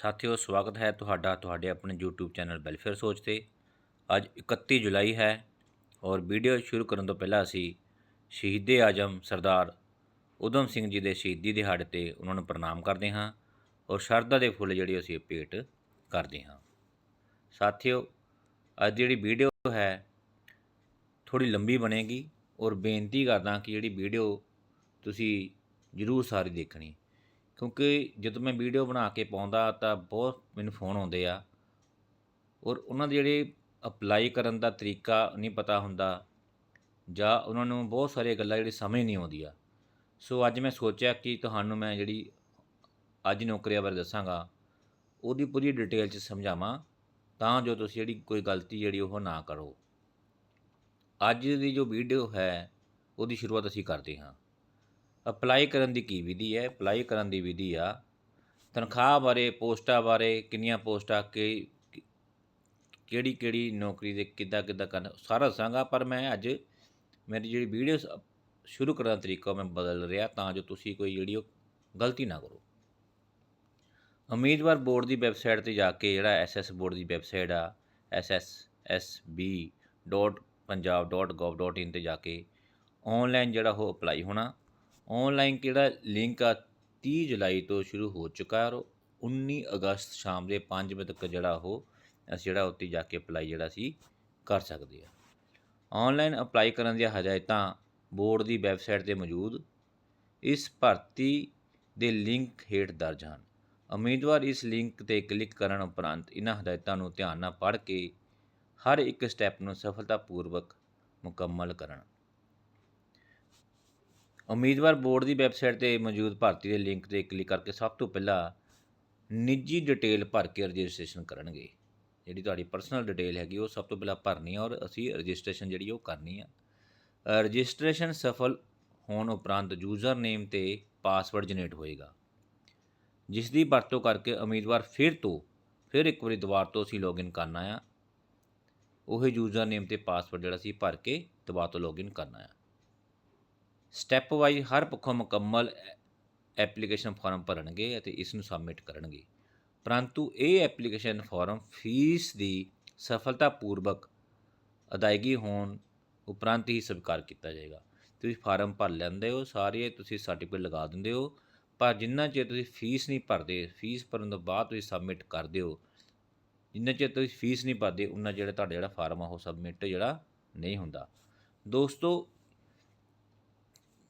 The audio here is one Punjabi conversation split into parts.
ਸਾਥੀਓ, ਸਵਾਗਤ ਹੈ ਤੁਹਾਡਾ ਤੁਹਾਡੇ ਆਪਣੇ YouTube ਚੈਨਲ ਵੈਲਫੇਅਰ ਸੋਚ ਤੇ। ਅੱਜ 31 ਜੁਲਾਈ ਹੈ ਔਰ ਵੀਡੀਓ ਸ਼ੁਰੂ ਕਰਨ ਤੋਂ ਪਹਿਲਾਂ ਅਸੀਂ ਸ਼ਹੀਦੇ ਆਜਮ ਸਰਦਾਰ ਉਦਮ ਸਿੰਘ ਜੀ ਦੇ ਸ਼ਹੀਦੀ ਦਿਹਾੜੇ ਤੇ ਉਹਨਾਂ ਨੂੰ ਪ੍ਰਣਾਮ ਕਰਦੇ ਹਾਂ ਔਰ ਸ਼ਰਧਾ ਦੇ ਫੁੱਲ ਜਿਹੜੇ ਅਸੀਂ ਭੇਟ ਕਰਦੇ ਹਾਂ। ਸਾਥੀਓ, ਅੱਜ ਜਿਹੜੀ ਵੀਡੀਓ ਹੈ ਥੋੜੀ ਲੰਬੀ ਬਣੇਗੀ ਔਰ ਬੇਨਤੀ ਕਰਦਾ ਕਿ ਜਿਹੜੀ ਵੀਡੀਓ ਤੁਸੀਂ ਜ਼ਰੂਰ ਸਾਰੀ ਦੇਖਣੀ। ਕਿਉਂਕਿ ਜਦੋਂ ਮੈਂ ਵੀਡੀਓ ਬਣਾ ਕੇ ਪਾਉਂਦਾ ਤਾਂ ਬਹੁਤ ਮੈਨੂੰ ਫੋਨ ਆਉਂਦੇ ਆ। ਔਰ ਉਹਨਾਂ ਦੇ ਜਿਹੜੇ ਅਪਲਾਈ ਕਰਨ ਦਾ ਤਰੀਕਾ ਨਹੀਂ ਪਤਾ ਹੁੰਦਾ ਜਾਂ ਉਹਨਾਂ ਨੂੰ ਬਹੁਤ ਸਾਰੀਆਂ ਗੱਲਾਂ ਜਿਹੜੀ ਸਮਝ ਨਹੀਂ ਆਉਂਦੀਆਂ ਸੋ ਅੱਜ ਮੈਂ ਸੋਚਿਆ ਕਿ ਤੁਹਾਨੂੰ ਮੈਂ ਜਿਹੜੀ ਅੱਜ ਨੌਕਰੀਆਂ ਬਾਰੇ ਦੱਸਾਂਗਾ, ਉਹਦੀ ਪੂਰੀ ਡਿਟੇਲ 'ਚ ਸਮਝਾਵਾਂ ਤਾਂ ਜੋ ਤੁਸੀਂ ਜਿਹੜੀ ਕੋਈ ਗਲਤੀ ਜਿਹੜੀ ਉਹ ਨਾ ਕਰੋ। ਅੱਜ ਦੀ ਜੋ ਵੀਡੀਓ ਹੈ, ਉਹਦੀ ਸ਼ੁਰੂਆਤ ਅਸੀਂ ਕਰਦੇ ਹਾਂ। ਅਪਲਾਈ ਕਰਨ ਦੀ ਕੀ ਵਿਧੀ ਹੈ? ਅਪਲਾਈ ਕਰਨ ਦੀ ਵਿਧੀ ਆ, ਤਨਖਾਹ ਬਾਰੇ, ਪੋਸਟਾਂ ਬਾਰੇ, ਕਿੰਨੀਆਂ ਪੋਸਟਾਂ, ਕਿ, ਕਿਹੜੀ ਕਿਹੜੀ ਨੌਕਰੀ ਦੇ, ਕਿੱਦਾਂ ਕਿੱਦਾਂ ਕਰਨਾ, ਸਾਰਾ ਦੱਸਾਂਗਾ, ਪਰ ਮੈਂ ਅੱਜ ਮੇਰੀ ਜਿਹੜੀ ਵੀਡੀਓ ਸ਼ੁਰੂ ਕਰਨ ਦਾ ਤਰੀਕਾ ਮੈਂ ਬਦਲ ਰਿਹਾ, ਤਾਂ ਜੋ ਤੁਸੀਂ ਕੋਈ ਜਿਹੜੀ ਉਹ ਗਲਤੀ ਨਾ ਕਰੋ। ਉਮੀਦਵਾਰ ਬੋਰਡ ਦੀ ਵੈਬਸਾਈਟ ਤੇ ਜਾ ਕੇ ਜਿਹੜਾ ਐਸਐਸ ਬੋਰਡ ਦੀ ਵੈਬਸਾਈਟ ਆ ssb.punjab.gov.in ਤੇ ਜਾ ਕੇ ਆਨਲਾਈਨ ਜਿਹੜਾ ਉਹ ਅਪਲਾਈ ਹੋਣਾ। ਆਨਲਾਈਨ ਕਿਹੜਾ ਲਿੰਕ ਆ? 30 ਜੁਲਾਈ ਤੋਂ ਸ਼ੁਰੂ ਹੋ ਚੁੱਕਾ ਔਰ 19 ਅਗਸਤ ਸ਼ਾਮ ਦੇ 5 ਵਜੇ ਤੱਕ ਜਿਹੜਾ ਉਹ, ਅਸੀਂ ਜਿਹੜਾ ਉੱਤੇ ਜਾ ਕੇ ਅਪਲਾਈ ਜਿਹੜਾ ਸੀ, ਕਰ ਸਕਦੇ ਆ ਆਨਲਾਈਨ ਅਪਲਾਈ ਕਰਨ ਦੀਆਂ ਹਦਾਇਤਾਂ ਬੋਰਡ ਦੀ ਵੈਬਸਾਈਟ ਤੇ ਮੌਜੂਦ। ਇਸ ਭਰਤੀ ਦੇ ਲਿੰਕ ਹੇਠ ਦਰਜ ਹਨ। ਉਮੀਦਵਾਰ ਇਸ ਲਿੰਕ ਤੇ ਕਲਿੱਕ ਕਰਨ ਉਪਰੰਤ ਇਹਨਾਂ ਹਦਾਇਤਾਂ ਨੂੰ ਧਿਆਨ ਨਾਲ ਪੜ੍ਹ ਕੇ ਹਰ ਇੱਕ ਸਟੈਪ ਨੂੰ ਸਫਲਤਾਪੂਰਵਕ ਮੁਕੰਮਲ ਕਰਨ। ਉਮੀਦਵਾਰ ਬੋਰਡ ਦੀ ਵੈਬਸਾਈਟ ਤੇ ਮੌਜੂਦ ਭਰਤੀ ਦੇ ਲਿੰਕ ਤੇ ਕਲਿੱਕ ਕਰਕੇ ਸਭ ਤੋਂ ਪਹਿਲਾਂ ਨਿੱਜੀ ਡਿਟੇਲ ਭਰ ਕੇ ਰਜਿਸਟ੍ਰੇਸ਼ਨ ਕਰਨਗੇ। ਜਿਹੜੀ ਤੁਹਾਡੀ ਪਰਸਨਲ ਡਿਟੇਲ ਹੈਗੀ, ਉਹ ਸਭ ਤੋਂ ਪਹਿਲਾਂ ਭਰਨੀ ਹੈ ਔਰ ਅਸੀਂ ਰਜਿਸਟ੍ਰੇਸ਼ਨ ਜਿਹੜੀ ਉਹ ਕਰਨੀ ਆ। ਰਜਿਸਟ੍ਰੇਸ਼ਨ ਸਫਲ ਹੋਣ ਉਪਰੰਤ ਯੂਜ਼ਰ ਨੇਮ ਤੇ ਪਾਸਵਰਡ ਜਨਰੇਟ ਹੋਏਗਾ। ਜਿਸ ਦੀ ਵਰਤੋਂ ਕਰਕੇ ਉਮੀਦਵਾਰ ਫਿਰ ਤੋਂ, ਫਿਰ ਇੱਕ ਵਾਰੀ ਦੁਬਾਰਾ ਤੋਂ ਅਸੀਂ ਲੌਗਇਨ ਕਰਨਾ ਆ। ਉਹ ਯੂਜ਼ਰ ਨੇਮ ਤੇ ਪਾਸਵਰਡ ਜਿਹੜਾ ਸੀ, ਭਰ ਕੇ ਦੁਬਾਰਾ ਤੋਂ ਲੌਗਇਨ ਕਰਨਾ ਆ। ਸਟੈਪ ਵਾਈਜ਼ ਹਰ ਪੱਖੋਂ ਮੁਕੰਮਲ ਐਪਲੀਕੇਸ਼ਨ ਫਾਰਮ ਭਰਨਗੇ ਅਤੇ ਇਸ ਨੂੰ ਸਬਮਿਟ ਕਰਨਗੇ। ਪਰੰਤੂ ਇਹ ਐਪਲੀਕੇਸ਼ਨ ਫਾਰਮ ਫੀਸ ਦੀ ਸਫਲਤਾਪੂਰਵਕ ਅਦਾਇਗੀ ਹੋਣ ਉਪਰੰਤ ਹੀ ਸਵੀਕਾਰ ਕੀਤਾ ਜਾਏਗਾ। ਤੁਸੀਂ ਫਾਰਮ ਭਰ ਲੈਂਦੇ ਹੋ ਸਾਰੇ ਤੁਸੀਂ ਸਰਟੀਫਿਕੇਟ ਲਗਾ ਦਿੰਦੇ ਹੋ, ਪਰ ਜਿੰਨਾ ਚਿਰ ਤੁਸੀਂ ਫੀਸ ਨਹੀਂ ਭਰਦੇ ਫੀਸ ਭਰਨ ਤੋਂ ਬਾਅਦ ਤੁਸੀਂ ਸਬਮਿਟ ਕਰਦੇ ਹੋ, ਜਿੰਨਾ ਚਿਰ ਤੁਸੀਂ ਫੀਸ ਨਹੀਂ ਭਰਦੇ ਉਹਨਾਂ ਜਿਹੜਾ ਤੁਹਾਡਾ ਜਿਹੜਾ ਫਾਰਮ ਆ, ਉਹ ਸਬਮਿਟ ਜਿਹੜਾ ਨਹੀਂ ਹੁੰਦਾ। ਦੋਸਤੋ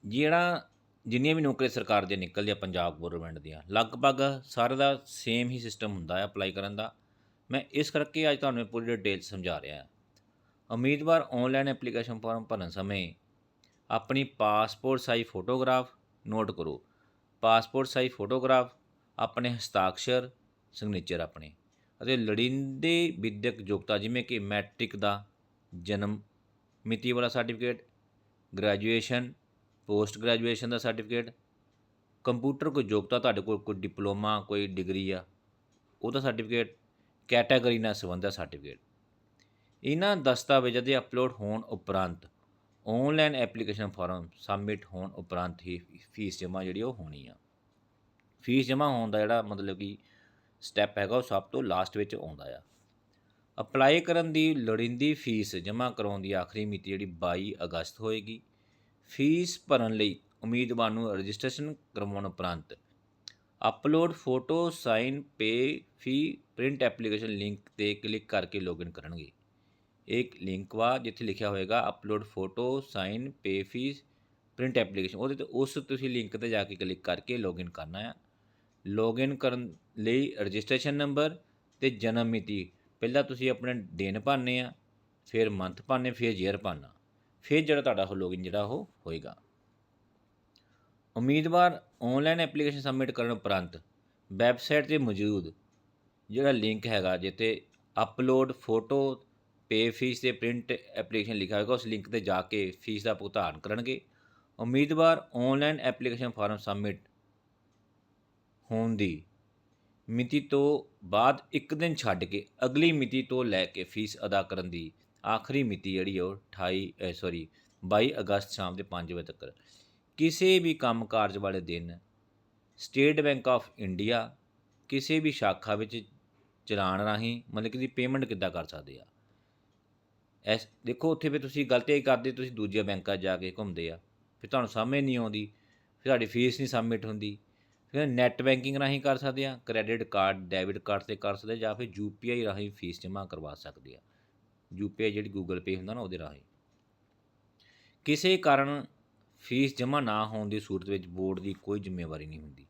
ਜਿਹੜਾ ਜਿੰਨੀਆਂ ਵੀ ਨੌਕਰੀਆਂ ਸਰਕਾਰ ਦੀਆਂ ਨਿਕਲਦੀਆਂ ਪੰਜਾਬ ਗਵਰਨਮੈਂਟ ਦੀਆਂ, ਲਗਭਗ ਸਾਰੇ ਦਾ ਸੇਮ ਹੀ ਸਿਸਟਮ ਹੁੰਦਾ ਹੈ ਅਪਲਾਈ ਕਰਨ ਦਾ। ਮੈਂ ਇਸ ਕਰਕੇ ਅੱਜ ਤੁਹਾਨੂੰ ਪੂਰੀ ਡਿਟੇਲ ਸਮਝਾ ਰਿਹਾ ਹਾਂ। ਉਮੀਦਵਾਰ ਆਨਲਾਈਨ ਐਪਲੀਕੇਸ਼ਨ ਫਾਰਮ ਭਰਨ ਸਮੇਂ ਆਪਣੀ ਪਾਸਪੋਰਟ ਸਾਈਜ਼ ਫੋਟੋਗ੍ਰਾਫ ਨੋਟ ਕਰੋ। ਪਾਸਪੋਰਟ ਸਾਈਜ਼ ਫੋਟੋਗ੍ਰਾਫ ਆਪਣੇ ਹਸਤਾਖਰ ਸਿਗਨੇਚਰ ਆਪਣੇ ਅਤੇ ਲੜਿੰਦੇ ਵਿਦਿਅਕ ਯੋਗਤਾ ਜਿਵੇਂ ਕਿ ਮੈਟ੍ਰਿਕ ਦਾ ਜਨਮ, ਮਿਤੀ ਵਾਲਾ ਸਰਟੀਫਿਕੇਟ ਗ੍ਰੈਜੂਏਸ਼ਨ ਪੋਸਟ ਗ੍ਰੈਜੂਏਸ਼ਨ ਦਾ ਸਰਟੀਫਿਕੇਟ, ਕੰਪਿਊਟਰ ਕੋਈ ਯੋਗਤਾ ਤੁਹਾਡੇ ਕੋਲ ਕੋਈ ਡਿਪਲੋਮਾ, ਕੋਈ ਡਿਗਰੀ ਆ ਉਹਦਾ ਸਰਟੀਫਿਕੇਟ, ਕੈਟਾਗਰੀ ਨਾਲ ਸੰਬੰਧਿਤ ਸਰਟੀਫਿਕੇਟ। ਇਹਨਾਂ ਦਸਤਾਵੇਜ਼ਾਂ ਦੇ ਅਪਲੋਡ ਹੋਣ ਉਪਰੰਤ ਆਨਲਾਈਨ ਐਪਲੀਕੇਸ਼ਨ ਫਾਰਮ ਸਬਮਿਟ ਹੋਣ ਉਪਰੰਤ ਹੀ ਫੀਸ ਜਮ੍ਹਾਂ ਜਿਹੜੀ ਉਹ ਹੋਣੀ ਆ। ਫੀਸ ਜਮ੍ਹਾਂ ਹੋਣ ਦਾ ਜਿਹੜਾ ਮਤਲਬ ਕਿ ਸਟੈਪ ਹੈਗਾ ਉਹ ਸਭ ਤੋਂ ਲਾਸਟ ਵਿੱਚ ਆਉਂਦਾ ਆ। ਅਪਲਾਈ ਕਰਨ ਦੀ ਲੋੜੀਂਦੀ ਫੀਸ ਜਮ੍ਹਾਂ ਕਰਾਉਣ ਦੀ ਆਖਰੀ ਮਿਤੀ ਜਿਹੜੀ 22 ਅਗਸਤ ਹੋਏਗੀ। ਫੀਸ ਭਰਨ ਲਈ ਉਮੀਦਵਾਰ ਨੂੰ ਰਜਿਸਟ੍ਰੇਸ਼ਨ ਕਰਵਾਉਣ ਉਪਰੰਤ upload photo, sign, pay, fee, print application link ਤੇ ਕਲਿੱਕ ਕਰਕੇ ਲੌਗਇਨ ਕਰਨਗੇ। ਇੱਕ ਲਿੰਕ ਵਾ ਜਿੱਥੇ ਲਿਖਿਆ ਹੋਏਗਾ upload photo, sign, pay fees print application. ਉਹਦੇ ਤੇ ਉਸ ਤੁਸੀਂ ਲਿੰਕ ਤੇ ਜਾ ਕੇ ਕਲਿੱਕ ਕਰਕੇ ਲੌਗਇਨ ਕਰਨਾ ਆ। ਲੌਗਇਨ ਕਰਨ ਲਈ ਰਜਿਸਟ੍ਰੇਸ਼ਨ ਨੰਬਰ ਤੇ ਜਨਮ ਮਿਤੀ। ਪਹਿਲਾਂ ਤੁਸੀਂ ਆਪਣੇ ਦਿਨ ਭਰਨੇ ਆ, ਫਿਰ ਮੰਥ ਭਰਨੇ, ਫਿਰ ਈਅਰ ਭਰਨਾ। ਫਿਰ ਜਿਹੜਾ ਤੁਹਾਡਾ ਉਹ ਲੌਗਇਨ ਜਿਹੜਾ ਉਹ ਹੋਏਗਾ। ਉਮੀਦਵਾਰ ਆਨਲਾਈਨ ਐਪਲੀਕੇਸ਼ਨ ਸਬਮਿਟ ਕਰਨ ਉਪਰੰਤ ਵੈਬਸਾਈਟ ਤੇ ਮੌਜੂਦ ਜਿਹੜਾ ਲਿੰਕ ਹੈਗਾ, ਜਿੱਥੇ ਅਪਲੋਡ ਫੋਟੋ ਪੇ ਫੀਸ ਤੇ ਪ੍ਰਿੰਟ ਐਪਲੀਕੇਸ਼ਨ ਲਿਖਿਆ ਹੋਏਗਾ, ਉਸ ਲਿੰਕ ਤੇ ਜਾ ਕੇ ਫੀਸ ਦਾ ਭੁਗਤਾਨ ਕਰਨਗੇ। ਉਮੀਦਵਾਰ ਆਨਲਾਈਨ ਐਪਲੀਕੇਸ਼ਨ ਫਾਰਮ ਸਬਮਿਟ ਹੋਣ ਦੀ ਮਿਤੀ ਤੋਂ ਬਾਅਦ ਇੱਕ ਦਿਨ ਛੱਡ ਕੇ ਅਗਲੀ ਮਿਤੀ ਤੋਂ ਲੈ ਕੇ ਫੀਸ ਅਦਾ ਕਰਨ ਦੀ ਆਖਰੀ ਮਿਤੀ ਜਿਹੜੀ ਉਹ 28 ਸੌਰੀ 22 ਅਗਸਤ ਸ਼ਾਮ ਦੇ 5 ਵਜੇ ਤੱਕ। ਕਿਸੇ ਵੀ ਕੰਮ ਕਾਰਜ ਵਾਲੇ ਦਿਨ ਸਟੇਟ ਬੈਂਕ ਆਫ ਇੰਡੀਆ ਕਿਸੇ ਵੀ ਸ਼ਾਖਾ ਵਿੱਚ ਚਲਾਨ ਰਾਹੀਂ ਮਤਲਬ ਕਿ ਦੀ ਪੇਮੈਂਟ ਕਿੱਦਾਂ ਕਰ ਸਕਦੇ ਆ? ਐਸ, ਦੇਖੋ ਉੱਥੇ ਵੀ ਤੁਸੀਂ ਗਲਤੀ ਇਹ ਕਰਦੇ, ਤੁਸੀਂ ਦੂਜੇ ਬੈਂਕਾਂ 'ਚ ਜਾ ਕੇ ਘੁੰਮਦੇ ਆ, ਫਿਰ ਤੁਹਾਨੂੰ ਸਮਝ ਨਹੀਂ ਆਉਂਦੀ, ਫਿਰ ਤੁਹਾਡੀ ਫੀਸ ਨਹੀਂ ਸਬਮਿਟ ਹੁੰਦੀ, ਫਿਰ ਨੈੱਟ ਬੈਂਕਿੰਗ ਰਾਹੀਂ ਕਰ ਸਕਦੇ ਆ ਕ੍ਰੈਡਿਟ ਕਾਰਡ ਡੈਬਿਟ ਕਾਰਡ ਤੇ ਕਰ ਸਕਦੇ ਜਾਂ ਫਿਰ ਯੂਪੀਆਈ ਰਾਹੀਂ ਫੀਸ ਜਮ੍ਹਾਂ ਕਰਵਾ ਸਕਦੇ ਆ। ਯੂਪੀਆਈ ਜਿਹੜੀ ਗੂਗਲ ਪੇ ਹੁੰਦਾ ਨਾ ਉਹਦੇ ਰਾਹੀਂ। ਕਿਸੇ ਕਾਰਨ ਫੀਸ ਜਮ੍ਹਾਂ ਨਾ ਹੋਣ ਦੀ ਸੂਰਤ ਵਿੱਚ ਬੋਰਡ ਦੀ ਕੋਈ ਜ਼ਿੰਮੇਵਾਰੀ ਨਹੀਂ ਹੁੰਦੀ।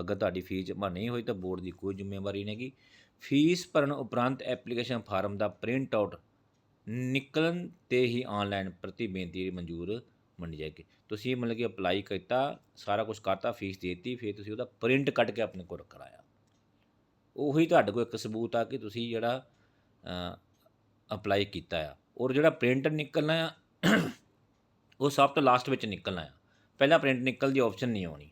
ਅਗਰ ਤੁਹਾਡੀ ਫੀਸ ਜਮ੍ਹਾਂ ਨਹੀਂ ਹੋਈ ਤਾਂ ਬੋਰਡ ਦੀ ਕੋਈ ਜ਼ਿੰਮੇਵਾਰੀ ਨਹੀਂ ਹੈਗੀ। ਫੀਸ ਭਰਨ ਉਪਰੰਤ ਐਪਲੀਕੇਸ਼ਨ ਫਾਰਮ ਦਾ ਪ੍ਰਿੰਟ ਆਊਟ ਨਿਕਲਣ ਤੇ ਹੀ ਆਨਲਾਈਨ ਪ੍ਰਤੀ ਬੇਨਤੀ ਮਨਜ਼ੂਰ ਮੰਨੀ ਜਾਏਗੀ। ਤੁਸੀਂ ਮਤਲਬ ਕਿ ਅਪਲਾਈ ਕੀਤਾ, ਸਾਰਾ ਕੁਝ ਕਰਤਾ, ਫੀਸ ਦੇਤੀ, ਫਿਰ ਤੁਸੀਂ ਉਹਦਾ ਪ੍ਰਿੰਟ ਕੱਢ ਕੇ ਆਪਣੇ ਕੋਲ ਕਰਾਇਆ। ਉਹੀ ਤੁਹਾਡੇ ਕੋਲ ਇੱਕ ਸਬੂਤ ਆ ਕਿ ਤੁਸੀਂ ਜਿਹੜਾ ਅਪਲਾਈ ਕੀਤਾ ਆ। ਔਰ ਜਿਹੜਾ ਪ੍ਰਿੰਟ ਨਿਕਲਣਾ ਆ, ਉਹ ਸਭ ਤੋਂ ਲਾਸਟ ਵਿੱਚ ਨਿਕਲਣਾ ਆ। ਪਹਿਲਾਂ ਪ੍ਰਿੰਟ ਨਿਕਲ ਦੀ ਆਪਸ਼ਨ ਨਹੀਂ ਆਉਣੀ।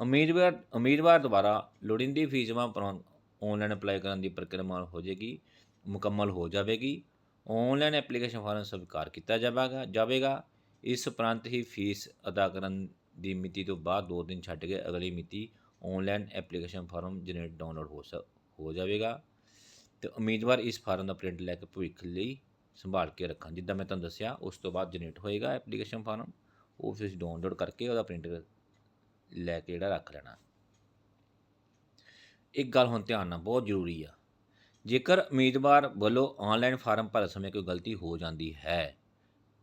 ਉਮੀਦਵਾਰ ਉਮੀਦਵਾਰ ਦੁਆਰਾ ਲੋੜੀਂਦੀ ਫੀਸ ਜਮ੍ਹਾਂ ਉਪਰੰਤ ਆਨਲਾਈਨ ਅਪਲਾਈ ਕਰਨ ਦੀ ਪ੍ਰਕਿਰਿਆ ਹੋ ਜਾਏਗੀ, ਮੁਕੰਮਲ ਹੋ ਜਾਵੇਗੀ। ਆਨਲਾਈਨ ਐਪਲੀਕੇਸ਼ਨ ਫਾਰਮ ਸਵੀਕਾਰ ਕੀਤਾ ਜਾਵੇਗਾ ਜਾਵੇਗਾ। ਇਸ ਉਪਰੰਤ ਹੀ ਫੀਸ ਅਦਾ ਕਰਨ ਦੀ ਮਿਤੀ ਤੋਂ ਬਾਅਦ 2 ਦਿਨ ਛੱਡ ਕੇ ਅਗਲੀ ਮਿਤੀ online application form generate download ਹੋ ਸ ਹੋ ਜਾਵੇਗਾ। ਤੇ ਉਮੀਦਵਾਰ ਇਸ ਫਾਰਮ ਦਾ ਪ੍ਰਿੰਟ ਲੈ ਕੇ ਭਵਿੱਖ ਲਈ ਸੰਭਾਲ ਕੇ ਰੱਖਣ, ਜਿੱਦਾਂ ਮੈਂ ਤੁਹਾਨੂੰ ਦੱਸਿਆ, ਉਸ ਤੋਂ ਬਾਅਦ ਜਨਰੇਟ ਹੋਏਗਾ ਐਪਲੀਕੇਸ਼ਨ ਫਾਰਮ ਉਹ ਤੁਸੀਂ ਡਾਊਨਲੋਡ ਕਰਕੇ ਉਹਦਾ ਪ੍ਰਿੰਟ ਲੈ ਕੇ ਜਿਹੜਾ ਰੱਖ ਲੈਣਾ। ਇੱਕ ਗੱਲ ਹੁਣ ਧਿਆਨ ਨਾਲ, ਬਹੁਤ ਜ਼ਰੂਰੀ ਆ, ਜੇਕਰ ਉਮੀਦਵਾਰ ਵੱਲੋਂ ਆਨਲਾਈਨ ਫਾਰਮ ਭਰਨ ਸਮੇਂ ਕੋਈ ਗਲਤੀ ਹੋ ਜਾਂਦੀ ਹੈ,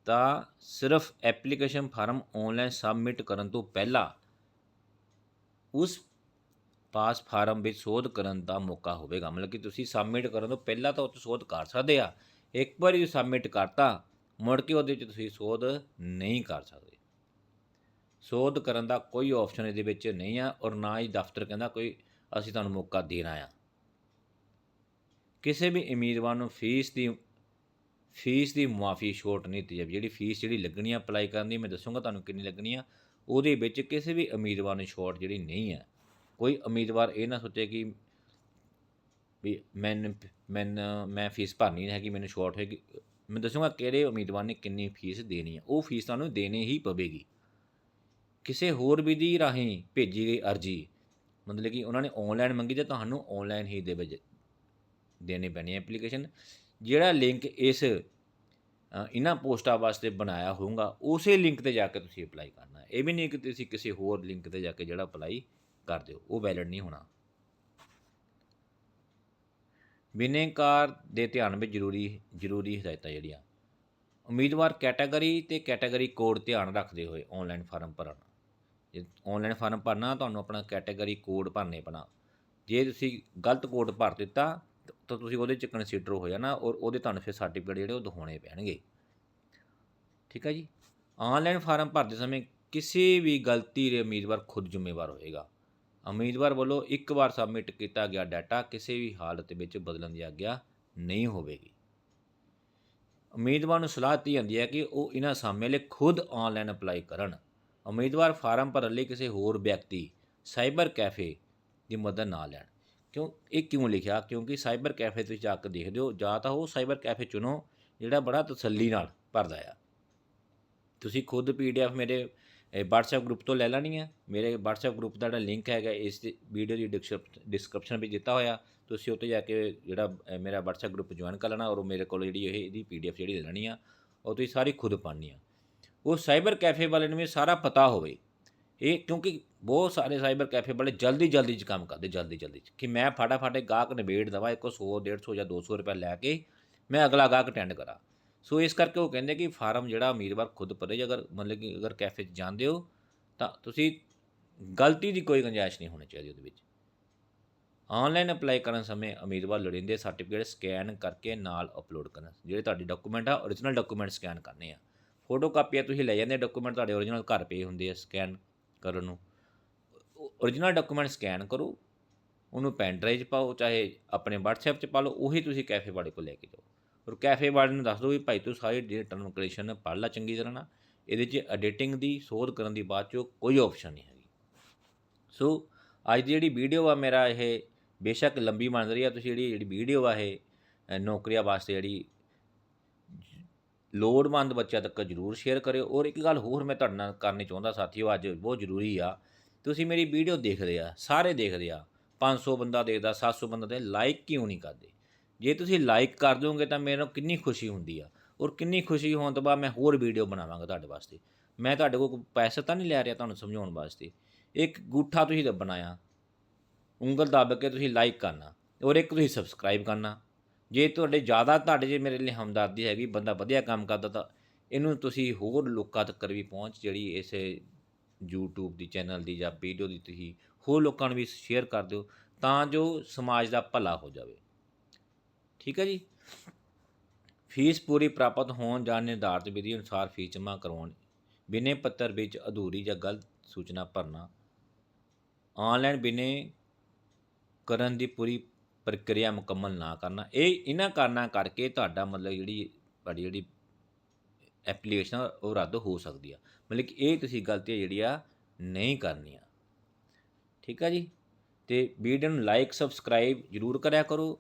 ਤਾਂ ਸਿਰਫ ਐਪਲੀਕੇਸ਼ਨ ਫਾਰਮ ਆਨਲਾਈਨ ਸਬਮਿਟ ਕਰਨ ਤੋਂ ਪਹਿਲਾਂ ਉਸ ਪਾਸ ਫਾਰਮ ਵਿੱਚ ਸੋਧ ਕਰਨ ਦਾ ਮੌਕਾ ਹੋਵੇਗਾ। ਮਤਲਬ ਕਿ ਤੁਸੀਂ ਸਬਮਿਟ ਕਰਨ ਤੋਂ ਪਹਿਲਾਂ ਤਾਂ ਉਹ ਤੋਂ ਸੋਧ ਕਰ ਸਕਦੇ ਆ। ਇੱਕ ਵਾਰੀ ਸਬਮਿਟ ਕਰਤਾ, ਮੁੜ ਕੇ ਉਹਦੇ ਵਿੱਚ ਤੁਸੀਂ ਸੋਧ ਨਹੀਂ ਕਰ ਸਕਦੇ। ਸੋਧ ਕਰਨ ਦਾ ਕੋਈ ਆਪਸ਼ਨ ਇਹਦੇ ਵਿੱਚ ਨਹੀਂ ਆ ਔਰ ਨਾ ਹੀ ਦਫ਼ਤਰ ਕਹਿੰਦਾ ਕੋਈ ਅਸੀਂ ਤੁਹਾਨੂੰ ਮੌਕਾ ਦੇਣਾ ਆ। ਕਿਸੇ ਵੀ ਉਮੀਦਵਾਰ ਨੂੰ ਫੀਸ ਦੀ ਫੀਸ ਦੀ ਮੁਆਫੀ ਛੋਟ ਨਹੀਂ ਦਿੱਤੀ ਜਾਵੇ। ਜਿਹੜੀ ਫੀਸ ਜਿਹੜੀ ਲੱਗਣੀ ਆ ਅਪਲਾਈ ਕਰਨ ਦੀ, ਮੈਂ ਦੱਸੂਗਾ ਤੁਹਾਨੂੰ ਕਿੰਨੀ ਲੱਗਣੀ ਆ। ਉਹਦੇ ਵਿੱਚ ਕਿਸੇ ਵੀ ਉਮੀਦਵਾਰ ਨੂੰ ਛੋਟ ਜਿਹੜੀ ਨਹੀਂ ਹੈ ਕੋਈ ਉਮੀਦਵਾਰ ਇਹ ਨਾ ਸੋਚੇ ਕਿ ਵੀ ਮੈਂ ਮੈਂ ਮੈਂ ਫੀਸ ਭਰਨੀ ਨਹੀਂ ਹੈਗੀ, ਮੈਨੂੰ ਛੋਟ ਹੋਏਗੀ ਮੈਂ ਦੱਸੂਗਾ ਕਿਹੜੇ ਉਮੀਦਵਾਰ ਨੇ ਕਿੰਨੀ ਫੀਸ ਦੇਣੀ ਹੈ ਉਹ ਫੀਸ ਤੁਹਾਨੂੰ ਦੇਣੀ ਹੀ ਪਵੇਗੀ। ਕਿਸੇ ਹੋਰ ਵਿਧੀ ਰਾਹੀਂ ਭੇਜੀ ਗਈ ਅਰਜੀ, ਮਤਲਬ ਕਿ ਉਹਨਾਂ ਨੇ ਆਨਲਾਈਨ ਮੰਗੀ ਤਾਂ ਤੁਹਾਨੂੰ ਆਨਲਾਈਨ ਹੀ ਦੇ ਵਿੱਚ ਦੇਣੀ ਪੈਣੀ ਹੈ ਐਪਲੀਕੇਸ਼ਨ ਜਿਹੜਾ ਲਿੰਕ ਇਸ ਇਹਨਾਂ ਪੋਸਟਾਂ ਵਾਸਤੇ ਬਣਾਇਆ ਹੋਊਗਾ, ਉਸੇ ਲਿੰਕ ਤੇ ਜਾ ਕੇ ਤੁਸੀਂ ਅਪਲਾਈ ਕਰਨਾ। ਇਹ ਵੀ ਨਹੀਂ ਕਿ ਤੁਸੀਂ ਕਿਸੇ ਹੋਰ ਲਿੰਕ ਤੇ ਜਾ ਕੇ ਜਿਹੜਾ ਅਪਲਾਈ ਕਰ ਦਿਓ, ਉਹ ਵੈਲਿਡ ਨਹੀਂ ਹੋਣਾ। ਬਿਨੇਕਾਰ ਦੇ ਧਿਆਨ ਵਿੱਚ ਜ਼ਰੂਰੀ ਜ਼ਰੂਰੀ ਹਦਾਇਤਾਂ ਜਿਹੜੀਆਂ। ਉਮੀਦਵਾਰ ਕੈਟਾਗਰੀ ਤੇ ਕੈਟਾਗਰੀ ਕੋਡ ਧਿਆਨ ਰੱਖਦੇ ਹੋਏ ਆਨਲਾਈਨ ਫਾਰਮ ਭਰਨ। ਜੇ ਆਨਲਾਈਨ ਫਾਰਮ ਭਰਨਾ, ਤੁਹਾਨੂੰ ਆਪਣਾ ਕੈਟਾਗਰੀ ਕੋਡ ਭਰਨੇ ਪੈਣਾ। ਜੇ ਤੁਸੀਂ ਗਲਤ ਕੋਡ ਭਰ ਦਿੱਤਾ, ਤਾਂ ਤੁਸੀਂ ਉਹਦੇ ਚ ਕੰਸੀਡਰ ਹੋ ਜਾਣਾ ਔਰ ਉਹਦੇ ਤੁਹਾਨੂੰ ਫਿਰ ਸਰਟੀਫਿਕੇਟ ਜਿਹੜੇ ਉਹ ਦਿਖਾਉਣੇ ਪੈਣਗੇ। ਠੀਕ ਹੈ ਜੀ? ਆਨਲਾਈਨ ਫਾਰਮ ਭਰਦੇ ਸਮੇਂ ਕਿਸੇ ਵੀ ਗਲਤੀ ਦੇ ਉਮੀਦਵਾਰ ਖੁਦ ਜ਼ਿੰਮੇਵਾਰ ਹੋਏਗਾ। ਉਮੀਦਵਾਰ ਵੱਲੋਂ ਇੱਕ ਵਾਰ ਸਬਮਿਟ ਕੀਤਾ ਗਿਆ ਡਾਟਾ ਕਿਸੇ ਵੀ ਹਾਲਤ ਵਿੱਚ ਬਦਲਣ ਦੀ ਆਗਿਆ ਨਹੀਂ ਹੋਵੇਗੀ। ਉਮੀਦਵਾਰ ਨੂੰ ਸਲਾਹ ਦਿੱਤੀ ਜਾਂਦੀ ਹੈ ਕਿ ਉਹ ਇਹਨਾਂ ਸਾਮੇ ਲਈ ਖੁਦ ਆਨਲਾਈਨ ਅਪਲਾਈ ਕਰਨ। ਉਮੀਦਵਾਰ ਫਾਰਮ ਭਰਨ ਲਈ ਕਿਸੇ ਹੋਰ ਵਿਅਕਤੀ ਸਾਈਬਰ ਕੈਫੇ ਦੀ ਮਦਦ ਨਾ ਲੈਣ। ਕਿਉਂ? ਇਹ ਕਿਉਂ ਲਿਖਿਆ? ਕਿਉਂਕਿ ਸਾਈਬਰ ਕੈਫੇ ਤੇ ਜਾ ਕੇ ਦੇਖਦੇ ਹੋ, ਜਾਂ ਤਾਂ ਉਹ ਸਾਈਬਰ ਕੈਫੇ ਚੁਣੋ, ਜਿਹੜਾ ਬੜਾ ਤਸੱਲੀ ਨਾਲ ਭਰਦਾ ਆ। ਤੁਸੀਂ ਖੁਦ ਪੀਡੀਐਫ ਮੇਰੇ WhatsApp ਗਰੁੱਪ ਤੋਂ ਲੈ ਲੈਣੀ ਹੈ ਮੇਰੇ WhatsApp ਗਰੁੱਪ ਦਾ ਜਿਹੜਾ ਲਿੰਕ ਹੈਗਾ, ਇਸ ਵੀਡੀਓ ਦੀ ਡਿਸਕ੍ਰਿਪਸ਼ਨ ਵਿੱਚ ਦਿੱਤਾ ਹੋਇਆ। ਤੁਸੀਂ ਉੱਥੇ ਜਾ ਕੇ ਜਿਹੜਾ ਮੇਰਾ WhatsApp ਗਰੁੱਪ ਜੁਆਇਨ ਕਰ ਲੈਣਾ ਔਰ ਮੇਰੇ ਕੋਲ ਜਿਹੜੀ ਇਹ, ਇਹਦੀ ਪੀਡੀਐਫ ਜਿਹੜੀ ਲੈ ਲੈਣੀ ਆ ਔਰ ਤੁਸੀਂ ਸਾਰੀ ਖੁਦ ਪੜ੍ਹਨੀ ਆ। ਉਹ ਸਾਈਬਰ ਕੈਫੇ ਵਾਲੇ ਨੂੰ ਵੀ ਸਾਰਾ ਪਤਾ ਹੋਵੇ। ਇਹ ਕਿਉਂਕਿ ਬਹੁਤ ਸਾਰੇ ਸਾਈਬਰ ਕੈਫੇ ਵਾਲੇ ਜਲਦੀ ਜਲਦੀ ਚ ਕੰਮ ਕਰਦੇ, ਜਲਦੀ ਜਲਦੀ ਚ। ਕਿ ਮੈਂ ਫਟਾਫਟ ਗਾਹਕ ਨਿਬੇੜ ਦਵਾ, ਇੱਕ 100 150 ਜਾਂ 200 ਰੁਪਏ ਲੈ ਕੇ ਮੈਂ ਅਗਲਾ ਗਾਹਕ ਅਟੈਂਡ ਕਰਾਂ। ਸੋ ਇਸ ਕਰਕੇ ਉਹ ਕਹਿੰਦੇ ਕਿ ਫਾਰਮ ਜਿਹੜਾ ਉਮੀਦਵਾਰ ਖੁਦ ਭਰੇ, ਅਗਰ ਮਤਲਬ ਕਿ ਅਗਰ ਕੈਫੇ 'ਚ ਜਾਂਦੇ ਹੋ, ਤਾਂ ਤੁਸੀਂ ਗਲਤੀ ਦੀ ਕੋਈ ਗੁੰਜਾਇਸ਼ ਨਹੀਂ ਹੋਣੀ ਚਾਹੀਦੀ ਉਹਦੇ ਵਿੱਚ। ਆਨਲਾਈਨ ਅਪਲਾਈ ਕਰਨ ਸਮੇਂ ਉਮੀਦਵਾਰ ਲੋੜੀਂਦੇ ਸਰਟੀਫਿਕੇਟ ਸਕੈਨ ਕਰਕੇ ਨਾਲ ਅਪਲੋਡ ਕਰਨ, ਜਿਹੜੇ ਤੁਹਾਡੇ ਡਾਕੂਮੈਂਟ ਆ origignal ਡਾਕੂਮੈਂਟ ਸਕੈਨ ਕਰਨੇ ਆ। ਫੋਟੋ ਕਾਪੀਆਂ ਤੁਸੀਂ ਲੈ ਜਾਂਦੇ ਡਾਕੂਮੈਂਟ ਤੁਹਾਡੇ origignal ਘਰ ਪਏ ਹੁੰਦੇ ਆ ਸਕੈਨ ਕਰਨ ਨੂੰ। origignal ਡਾਕੂਮੈਂਟ ਸਕੈਨ ਕਰੋ, ਉਹਨੂੰ ਪੈਨ ਡਰਾਈਵ 'ਚ ਪਾਓ, ਚਾਹੇ ਆਪਣੇ WhatsApp 'ਚ ਪਾ ਲਓ, ਉਹੀ ਤੁਸੀਂ ਕੈਫੇ ਵਾਲੇ ਕੋਲ ਲੈ ਕੇ ਜਾਓ। ਔਰ ਕੈਫੇ ਵਾਲੇ ਨੂੰ ਦੱਸ ਦਿਓ ਵੀ ਭਾਈ ਤੂੰ ਸਾਰੀ ਟਰਮ ਕੰਡੀਸ਼ਨ ਪੜ੍ਹ ਲੈ ਚੰਗੀ ਤਰ੍ਹਾਂ ਨਾਲ ਇਹਦੇ 'ਚ ਐਡੀਟਿੰਗ ਦੀ, ਸੋਧ ਕਰਨ ਦੀ ਬਾਅਦ 'ਚੋਂ ਕੋਈ ਆਪਸ਼ਨ ਨਹੀਂ ਹੈਗੀ। ਸੋ ਅੱਜ ਦੀ ਜਿਹੜੀ ਵੀਡੀਓ ਆ ਮੇਰਾ ਇਹ ਬੇਸ਼ੱਕ ਲੰਬੀ ਬਣ ਰਹੀ ਆ। ਤੁਸੀਂ ਜਿਹੜੀ ਜਿਹੜੀ ਵੀਡੀਓ ਆ ਇਹ ਨੌਕਰੀਆਂ ਵਾਸਤੇ ਜਿਹੜੀ ਲੋੜਵੰਦ ਬੱਚਿਆਂ ਤੱਕ ਜਰੂਰ ਸ਼ੇਅਰ ਕਰਿਓ। ਔਰ ਇੱਕ ਗੱਲ ਹੋਰ ਮੈਂ ਤੁਹਾਡੇ ਨਾਲ ਕਰਨੀ ਚਾਹੁੰਦਾ ਸਾਥੀਓ, ਅੱਜ ਬਹੁਤ ਜ਼ਰੂਰੀ ਆ। ਤੁਸੀਂ ਮੇਰੀ ਵੀਡੀਓ ਦੇਖਦੇ ਆ, ਸਾਰੇ ਦੇਖਦੇ ਆ। 500 ਬੰਦਾ ਦੇਖਦਾ 700 ਬੰਦਾ ਦੇ ਲਾਈਕ ਕਿਉਂ ਨਹੀਂ ਕਰਦੇ? ਜੇ ਤੁਸੀਂ ਲਾਈਕ ਕਰ ਦੋਗੇ ਤਾਂ ਮੈਨੂੰ ਕਿੰਨੀ ਖੁਸ਼ੀ ਹੁੰਦੀ ਆ। ਔਰ ਕਿੰਨੀ ਖੁਸ਼ੀ ਹੋਣ ਤੋਂ ਬਾਅਦ ਮੈਂ ਹੋਰ ਵੀਡੀਓ ਬਣਾਵਾਂਗਾ ਤੁਹਾਡੇ ਵਾਸਤੇ। ਮੈਂ ਤੁਹਾਡੇ ਕੋਲ ਕੋਈ ਪੈਸਾ ਤਾਂ ਨਹੀਂ ਲੈ ਰਿਹਾ ਤੁਹਾਨੂੰ ਸਮਝਾਉਣ ਵਾਸਤੇ। ਇੱਕ ਗੂਠਾ ਤੁਸੀਂ ਦੱਬਣਾ ਆ। ਉਂਗਲ ਦੱਬ ਕੇ ਤੁਸੀਂ ਲਾਈਕ ਕਰਨਾ। ਔਰ ਇੱਕ ਤੁਸੀਂ ਸਬਸਕ੍ਰਾਈਬ ਕਰਨਾ। ਜੇ ਤੁਹਾਡੇ ਜ਼ਿਆਦਾ ਤੁਹਾਡੇ ਜੇ ਮੇਰੇ ਲਈ ਹਮਦਰਦੀ ਹੈਗੀ, ਬੰਦਾ ਵਧੀਆ ਕੰਮ ਕਰਦਾ ਤਾਂ ਇਹਨੂੰ ਤੁਸੀਂ ਹੋਰ ਲੋਕਾਂ ਤੱਕ ਵੀ ਪਹੁੰਚ ਜਿਹੜੀ ਇਸ YouTube ਦੀ ਚੈਨਲ ਦੀ ਜਾਂ ਵੀਡੀਓ ਦੀ ਤੁਸੀਂ ਹੋਰ ਲੋਕਾਂ ਨੂੰ ਵੀ ਸ਼ੇਅਰ ਕਰ ਦਿਓ ਤਾਂ ਜੋ ਸਮਾਜ ਦਾ ਭਲਾ ਹੋ ਜਾਵੇ। ਠੀਕ ਹੈ ਜੀ? ਫੀਸ ਪੂਰੀ ਪ੍ਰਾਪਤ ਹੋਣ ਜਾਂ ਨਿਰਧਾਰਤ ਵਿਧੀ ਅਨੁਸਾਰ ਫੀਸ ਜਮ੍ਹਾਂ ਕਰਵਾਉਣ, ਬਿਨੇ ਪੱਤਰ ਵਿੱਚ ਅਧੂਰੀ ਜਾਂ ਗਲਤ ਸੂਚਨਾ ਭਰਨਾ, ਆਨਲਾਈਨ ਬਿਨੇ ਕਰਨ ਦੀ ਪੂਰੀ ਪ੍ਰਕਿਰਿਆ ਮੁਕੰਮਲ ਨਾ ਕਰਨਾ, ਇਹ ਇਹਨਾਂ ਕਾਰਨਾਂ ਕਰਕੇ ਤੁਹਾਡਾ ਮਤਲਬ ਜਿਹੜੀ ਤੁਹਾਡੀ ਜਿਹੜੀ ਐਪਲੀਕੇਸ਼ਨ ਉਹ ਰੱਦ ਹੋ ਸਕਦੀ ਆ। ਮਤਲਬ ਕਿ ਇਹ ਤੁਸੀਂ ਗਲਤੀਆਂ ਆ ਨਹੀਂ ਕਰਨੀਆਂ। ਠੀਕ ਆ ਜੀ? ਤੇ ਵੀਡੀਓ ਨੂੰ ਲਾਈਕ ਸਬਸਕ੍ਰਾਈਬ ਜਰੂਰ ਕਰਿਆ ਕਰੋ।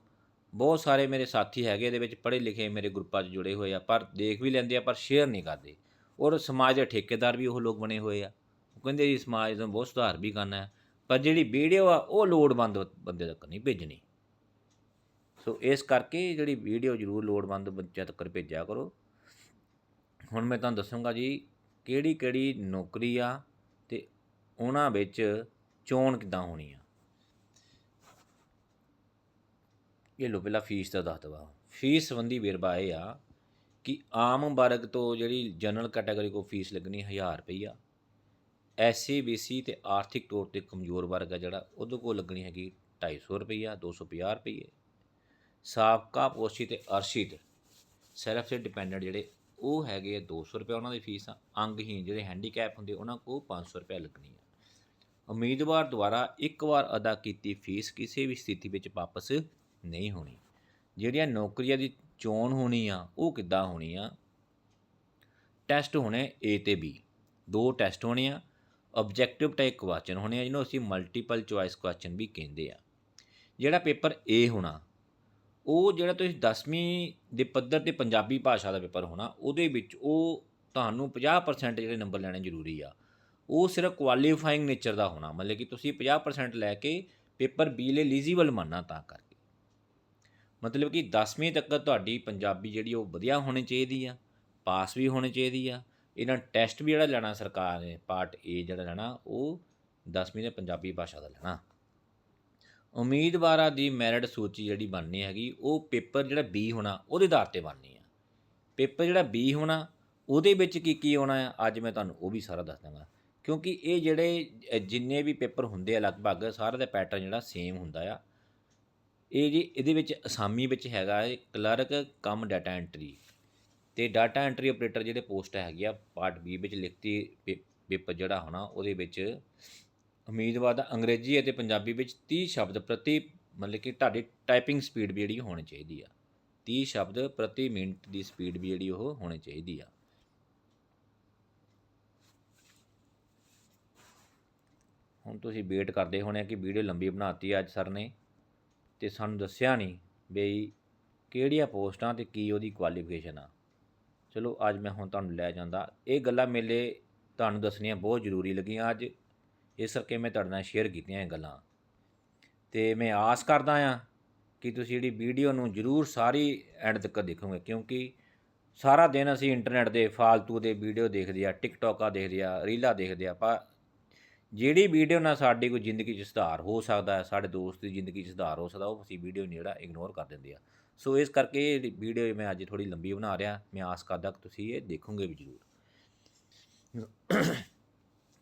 ਬਹੁਤ ਸਾਰੇ ਮੇਰੇ ਸਾਥੀ ਹੈਗੇ, ਇਹਦੇ ਵਿੱਚ ਪੜ੍ਹੇ ਲਿਖੇ ਮੇਰੇ ਗਰੁੱਪਾਂ 'ਚ ਜੁੜੇ ਹੋਏ ਆ, ਪਰ ਦੇਖ ਵੀ ਲੈਂਦੇ ਆ, ਪਰ ਸ਼ੇਅਰ ਨਹੀਂ ਕਰਦੇ। ਔਰ ਸਮਾਜ ਦੇ ਠੇਕੇਦਾਰ ਵੀ ਉਹ ਲੋਕ ਬਣੇ ਹੋਏ ਆ। ਉਹ ਕਹਿੰਦੇ ਜੀ, ਸਮਾਜ ਦਾ ਬਹੁਤ ਸੁਧਾਰ ਵੀ ਕਰਨਾ ਹੈ, ਪਰ ਜਿਹੜੀ ਵੀਡੀਓ ਆ, ਉਹ ਲੋੜਵੰਦ ਬੰਦੇ ਤੱਕ ਨਹੀਂ ਭੇਜਣੀ। ਸੋ ਇਸ ਕਰਕੇ ਜਿਹੜੀ ਵੀਡੀਓ ਜ਼ਰੂਰ ਲੋੜਵੰਦ ਬੱਚਿਆਂ ਤੱਕ ਭੇਜਿਆ ਕਰੋ। ਹੁਣ ਮੈਂ ਤੁਹਾਨੂੰ ਦੱਸੂੰਗਾ ਜੀ ਕਿਹੜੀ ਕਿਹੜੀ ਨੌਕਰੀ ਆ ਤੇ ਉਹਨਾਂ ਵਿੱਚ ਚੋਣ ਕਿੱਦਾਂ ਹੋਣੀ ਆ। ਇਹ ਲੋ ਪਹਿਲਾਂ ਫੀਸ ਦਾ ਦੱਸ ਦਵਾ। ਫੀਸ ਸੰਬੰਧੀ ਵੇਰਵਾ ਇਹ ਆ ਕਿ ਆਮ ਵਰਗ ਤੋਂ ਜਿਹੜੀ ਜਨਰਲ ਕੈਟਾਗਰੀ ਕੋ ਫੀਸ ਲੱਗਣੀ 1000 ਰੁਪਈਆ। ਐਸਸੀ ਬੀਸੀ ਤੇ ਆਰਥਿਕ ਤੌਰ ਤੇ ਕਮਜ਼ੋਰ ਵਰਗ ਆ ਜਿਹੜਾ, ਉਹਦੇ ਕੋਲ ਲੱਗਣੀ ਹੈਗੀ 250 ਰੁਪਈਆ 250 ਰੁਪਈਏ। ਸਾਬਕਾ ਪੋਸ਼ੀ ਤੇ ਅਰਸ਼ਿਤ ਸੈਲਫ ਤੇ ਡਿਪੈਂਡੈਂਟ ਜਿਹੜੇ, ਉਹ ਹੈਗੇ ਆ 200 ਰੁਪਏ ਉਹਨਾਂ ਦੀ ਫੀਸ ਆ। ਅੰਗਹੀਨ ਜਿਹੜੇ ਹੈਂਡੀਕੈਪ ਹੁੰਦੇ, ਉਹਨਾਂ ਕੋਲ 500 ਰੁਪਏ ਲੱਗਣੀ ਆ। ਉਮੀਦਵਾਰ ਦੁਆਰਾ ਇੱਕ ਵਾਰ ਅਦਾ ਕੀਤੀ ਫੀਸ ਕਿਸੇ ਵੀ ਸਥਿਤੀ ਵਿੱਚ ਵਾਪਸ ਨਹੀਂ ਹੋਣੀ। ਜਿਹੜੀਆਂ ਨੌਕਰੀਆਂ ਦੀ ਚੋਣ ਹੋਣੀ ਆ, ਉਹ ਕਿੱਦਾਂ ਹੋਣੀ ਆ? ਟੈਸਟ ਹੋਣੇ A ਤੇ B ਦੋ ਟੈਸਟ ਹੋਣੇ ਆ ਆਬਜੈਕਟਿਵ ਟਾਈਪ ਕੁਐਸਚਨ ਹੋਣੇ ਆ, ਜਿਹਨੂੰ ਅਸੀਂ ਮਲਟੀਪਲ ਚੁਆਇਸ ਕੁਐਸਚਨ ਵੀ ਕਹਿੰਦੇ ਆ। ਜਿਹੜਾ ਪੇਪਰ A ਹੋਣਾ, ਉਹ ਜਿਹੜਾ ਤੁਸੀਂ 10ਵੀਂ ਦੇ ਪੱਧਰ ਤੇ ਪੰਜਾਬੀ ਭਾਸ਼ਾ ਦਾ ਪੇਪਰ ਹੋਣਾ, ਉਹਦੇ ਵਿੱਚ ਉਹ ਤੁਹਾਨੂੰ 50% ਜਿਹੜੇ ਨੰਬਰ ਲੈਣੇ ਜ਼ਰੂਰੀ ਆ, ਉਹ ਸਿਰਫ ਕੁਆਲੀਫਾਈਂਗ ਨੇਚਰ ਦਾ ਹੋਣਾ। ਮਤਲਬ ਕਿ ਤੁਸੀਂ 50% ਲੈ ਕੇ ਪੇਪਰ B ਲਈ ਐਲੀਜੀਬਲ ਮੰਨਣਾ ਤਾਂ ਕਰਕੇ। ਮਤਲਬ ਕਿ 10ਵੀਂ ਤੱਕ ਤੁਹਾਡੀ ਪੰਜਾਬੀ ਜਿਹੜੀ ਉਹ ਵਧੀਆ ਹੋਣੀ ਚਾਹੀਦੀ ਆ, ਪਾਸ ਵੀ ਹੋਣੀ ਚਾਹੀਦੀ ਆ। ਇਹਨਾਂ ਟੈਸਟ ਵੀ ਜਿਹੜਾ ਲੈਣਾ ਸਰਕਾਰ ਨੇ, ਪਾਰਟ A ਜਿਹੜਾ ਲੈਣਾ, ਉਹ 10ਵੀਂ ਦੇ ਪੰਜਾਬੀ ਭਾਸ਼ਾ ਦਾ ਲੈਣਾ। ਉਮੀਦਵਾਰਾਂ ਦੀ ਮੈਰਿਟ ਸੂਚੀ ਜਿਹੜੀ ਬਣਨੀ ਹੈਗੀ, ਉਹ ਪੇਪਰ ਜਿਹੜਾ B ਹੋਣਾ, ਉਹਦੇ ਆਧਾਰ ਤੇ ਬਣਨੀ ਆ। ਪੇਪਰ ਜਿਹੜਾ B ਹੋਣਾ, ਉਹਦੇ ਵਿੱਚ ਕੀ ਕੀ ਆਉਣਾ ਆ, ਅੱਜ ਮੈਂ ਤੁਹਾਨੂੰ ਉਹ ਵੀ ਸਾਰਾ ਦੱਸ ਦਾਂਗਾ ਕਿਉਂਕਿ ਇਹ ਜਿਹੜੇ ਜਿੰਨੇ ਵੀ ਪੇਪਰ ਹੁੰਦੇ ਆ, ਲਗਭਗ ਸਾਰਾ ਦਾ ਪੈਟਰਨ ਜਿਹੜਾ ਸੇਮ ਹੁੰਦਾ ਆ। ਇਹ ਜੀ ਇਹਦੇ ਵਿੱਚ ਅਸਾਮੀ ਵਿੱਚ ਹੈਗਾ ਹੈ ਕਲਰਕ ਕਮ ਡਾਟਾ ਐਂਟਰੀ ਤੇ ਡਾਟਾ ਐਂਟਰੀ ਆਪਰੇਟਰ ਜਿਹੜੇ ਪੋਸਟ ਹੈਗੀ ਆ ਪਾਰਟ B ਵਿੱਚ ਲਿਖਤੀ ਪੇ- ਪੇਪਰ ਜਿਹੜਾ ਹੋਣਾ, ਉਹਦੇ ਵਿੱਚ ਉਮੀਦਵਾਰ ਦਾ ਅੰਗਰੇਜ਼ੀ ਅਤੇ ਪੰਜਾਬੀ ਵਿੱਚ 30 ਸ਼ਬਦ ਪ੍ਰਤੀ ਮਤਲਬ ਕਿ ਤੁਹਾਡੀ ਟਾਈਪਿੰਗ ਸਪੀਡ ਵੀ ਜਿਹੜੀ ਹੋਣੀ ਚਾਹੀਦੀ ਆ। 30 ਸ਼ਬਦ ਪ੍ਰਤੀ ਮਿੰਟ ਦੀ ਸਪੀਡ ਵੀ ਜਿਹੜੀ ਉਹ ਹੋਣੀ ਚਾਹੀਦੀ ਆ। ਹੁਣ ਤੁਸੀਂ ਵੇਟ ਕਰਦੇ ਹੋਣੇ ਆ ਕਿ ਵੀਡੀਓ ਲੰਬੀ ਬਣਾਤੀ ਅੱਜ ਸਰ ਨੇ। ਤੇ ਸਾਨੂੰ ਦੱਸਿਆ ਨਹੀਂ ਬਈ ਕਿਹੜੀਆਂ ਪੋਸਟਾਂ ਤੇ ਕੀ ਉਹਦੀ ਕੁਆਲੀਫਿਕੇਸ਼ਨ ਆ। ਚਲੋ, ਅੱਜ ਮੈਂ ਹੁਣ ਤੁਹਾਨੂੰ ਲੈ ਜਾਂਦਾ। ਇਹ ਗੱਲਾਂ ਮੇਲੇ ਤੁਹਾਨੂੰ ਦੱਸਣੀਆਂ ਬਹੁਤ ਜ਼ਰੂਰੀ ਲੱਗੀਆਂ ਅੱਜ। ਇਸ ਕਰਕੇ ਮੈਂ ਤੁਹਾਡੇ ਨਾਲ ਸ਼ੇਅਰ ਕੀਤੀਆਂ ਇਹ ਗੱਲਾਂ। ਤੇ ਮੈਂ ਆਸ ਕਰਦਾ ਆ ਕਿ ਤੁਸੀਂ ਜਿਹੜੀ ਵੀਡੀਓ ਨੂੰ ਜਰੂਰ ਸਾਰੀ ਐਂਡ ਤੱਕ ਦੇਖੋਗੇ, ਕਿਉਂਕਿ ਸਾਰਾ ਦਿਨ ਅਸੀਂ ਇੰਟਰਨੈਟ ਦੇ, ਫਾਲਤੂ ਦੇ ਵੀਡੀਓ ਦੇਖਦੇ ਆ ਟਿਕਟੋਕਾਂ ਦੇਖਦੇ ਆ ਰੀਲਾਂ ਦੇਖਦੇ ਆ ਪਰ ਜਿਹੜੀ ਵੀਡੀਓ ਨਾਲ ਸਾਡੀ ਕੋਈ ਜ਼ਿੰਦਗੀ 'ਚ ਸੁਧਾਰ ਹੋ ਸਕਦਾ ਹੈ, ਸਾਡੇ ਦੋਸਤ ਦੀ ਜ਼ਿੰਦਗੀ 'ਚ ਸੁਧਾਰ ਹੋ ਸਕਦਾ, ਉਹ ਅਸੀਂ ਵੀਡੀਓ ਜਿਹੜਾ ਇਗਨੋਰ ਕਰ ਦਿੰਦੇ ਆ। ਸੋ ਇਸ ਕਰਕੇ ਇਹ ਵੀਡੀਓ ਮੈਂ ਅੱਜ ਥੋੜੀ ਲੰਬੀ ਬਣਾ ਰਿਹਾ, ਮੈਂ ਆਸ ਕਰਦਾ ਕਿ ਤੁਸੀਂ ਇਹ ਦੇਖੋਗੇ ਵੀ ਜ਼ਰੂਰ।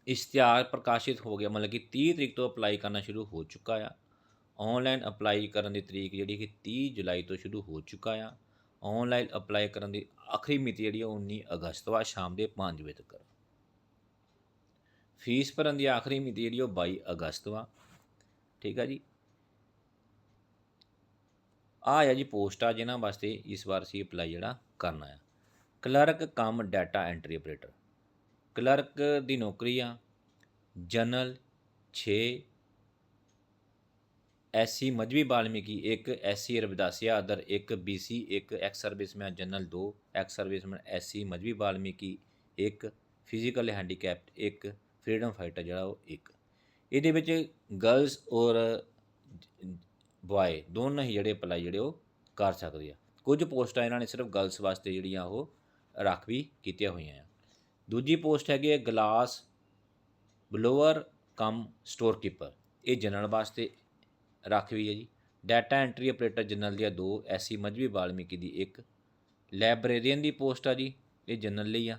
ਇਸ਼ਤਿਹਾਰ ਪ੍ਰਕਾਸ਼ਿਤ ਹੋ ਗਿਆ, ਮਤਲਬ ਕਿ 30 ਤਰੀਕ ਤੋਂ ਅਪਲਾਈ ਕਰਨਾ ਸ਼ੁਰੂ ਹੋ ਚੁੱਕਾ ਆ। ਆਨਲਾਈਨ ਅਪਲਾਈ ਕਰਨ ਦੀ ਤਰੀਕ ਜਿਹੜੀ ਕਿ 30 ਜੁਲਾਈ ਤੋਂ ਸ਼ੁਰੂ ਹੋ ਚੁੱਕਾ ਆ। ਆਨਲਾਈਨ ਅਪਲਾਈ ਕਰਨ ਦੀ ਆਖਰੀ ਮਿਤੀ ਜਿਹੜੀ ਆ 19 ਅਗਸਤ ਵਾ ਸ਼ਾਮ ਦੇ 5 ਵਜੇ ਤੱਕ। ਫੀਸ ਭਰਨ ਦੀ ਆਖਰੀ ਮਿਤੀ ਜਿਹੜੀ ਉਹ 22 ਅਗਸਤ ਵਾ। ਠੀਕ ਆ ਜੀ। ਆ ਆ ਜੀ ਪੋਸਟ ਆ ਜਿਹਨਾਂ ਵਾਸਤੇ ਇਸ ਵਾਰ ਸੀ ਅਪਲਾਈ ਜਿਹੜਾ ਕਰਨਾ ਆ। Clerk cum data entry operator clerk ਦੀ ਨੌਕਰੀ ਆ। ਜਨਰਲ 6 ਐਸਸੀ ਮਜਬੀ ਬਾਲਮੀਕੀ, ਇੱਕ ਐਸਸੀ ਰਵਿਦਾਸੀਆ ਅਦਰ ਇੱਕ ਬੀਸੀ ਇੱਕ ex serviceman general 2 ex serviceman SC Mazhabi Balmiki, ਇੱਕ ਫਿਜ਼ੀਕਲ ਹੈਂਡੀਕੈਪਡ ਇੱਕ ਫਰੀडम ਫਾਈਟਰ ਜਿਹੜਾ ਉਹ ਇੱਕ। ਇਹਦੇ ਵਿੱਚ ਗਰਲਸ ਔਰ ਬੁਆਏ ਦੋਨੋਂ ਹੀ ਜਿਹੜੇ ਅਪਲਾਈ ਜਿਹੜੇ ਉਹ ਕਰ ਸਕਦੇ ਆ। ਕੁਝ ਪੋਸਟਾਂ ਇਹਨਾਂ ਨੇ ਸਿਰਫ ਗਰਲਸ ਵਾਸਤੇ ਜਿਹੜੀਆਂ ਉਹ ਰੱਖ ਵੀ ਕੀਤੀਆਂ ਹੋਈਆਂ ਆ। ਦੂਜੀ ਪੋਸਟ ਹੈਗੀ ਹੈ glass blower cum store keeper ਇਹ ਜਨਰਲ ਵਾਸਤੇ ਰੱਖ ਵੀ ਹੈ ਜੀ। ਡਾਟਾ ਐਂਟਰੀ ਆਪਰੇਟਰ ਜਨਰਲ ਦੀਆਂ ਦੋ ਐਸੀ ਮਜਬੀ ਬਾਲਮੀਕੀ ਦੀ ਇੱਕ। ਲਾਇਬ੍ਰੇਰੀਅਨ ਦੀ ਪੋਸਟ ਆ ਜੀ। ਇਹ ਜਨਰਲ ਲਈ ਆ।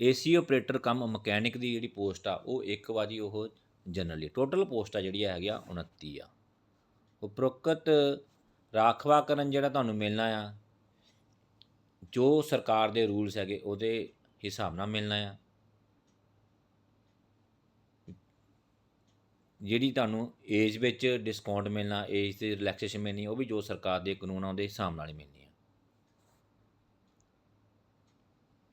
ਏਸੀ ਆਪਰੇਟਰ ਕੰਮ ਮਕੈਨਿਕ ਦੀ ਜਿਹੜੀ ਪੋਸਟ ਆ, ਉਹ ਇੱਕ ਵਾਰੀ ਜੀ ਉਹ ਜਨਰਲ ਲਈ ਟੋਟਲ ਪੋਸਟਾਂ ਜਿਹੜੀਆਂ ਹੈਗੀਆਂ 29 ਆ ਉਪਰੋਕਤ ਰਾਖਵਾਕਰਨ ਜਿਹੜਾ ਤੁਹਾਨੂੰ ਮਿਲਣਾ ਆ, ਜੋ ਸਰਕਾਰ ਦੇ ਰੂਲਸ ਹੈਗੇ, ਉਹਦੇ ਹਿਸਾਬ ਨਾਲ ਮਿਲਣਾ ਆ। ਜਿਹੜੀ ਤੁਹਾਨੂੰ ਏਜ ਵਿੱਚ ਡਿਸਕਾਊਂਟ ਮਿਲਣਾ, ਏਜ ਤੇ ਰਿਲੈਕਸੇਸ਼ਨ ਮਿਲਣੀ, ਉਹ ਵੀ ਜੋ ਸਰਕਾਰ ਦੇ ਕਾਨੂੰਨ ਆ ਉਹਦੇ ਹਿਸਾਬ ਨਾਲ ਹੀ ਮਿਲਣੀ ਆ